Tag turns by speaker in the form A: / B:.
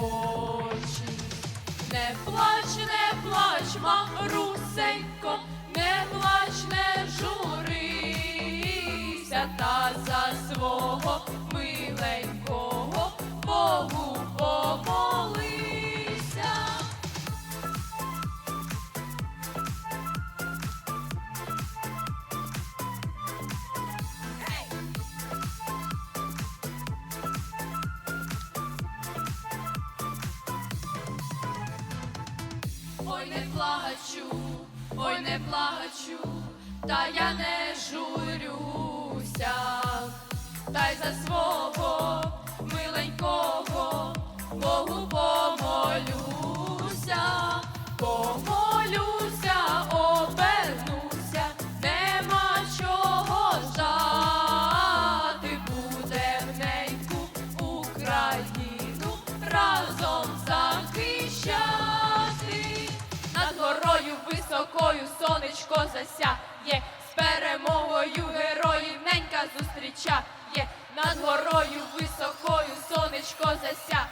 A: очі, не плач, не плач, Марусенько, не плач, не журися та за свого милей. Ой, не плачу, ой, не плачу, та я не журюся, та й за свого миленького Богу помолюся, помолюся, сонечко засяє, з перемогою героїв ненька зустрічає, над горою високою сонечко засяє,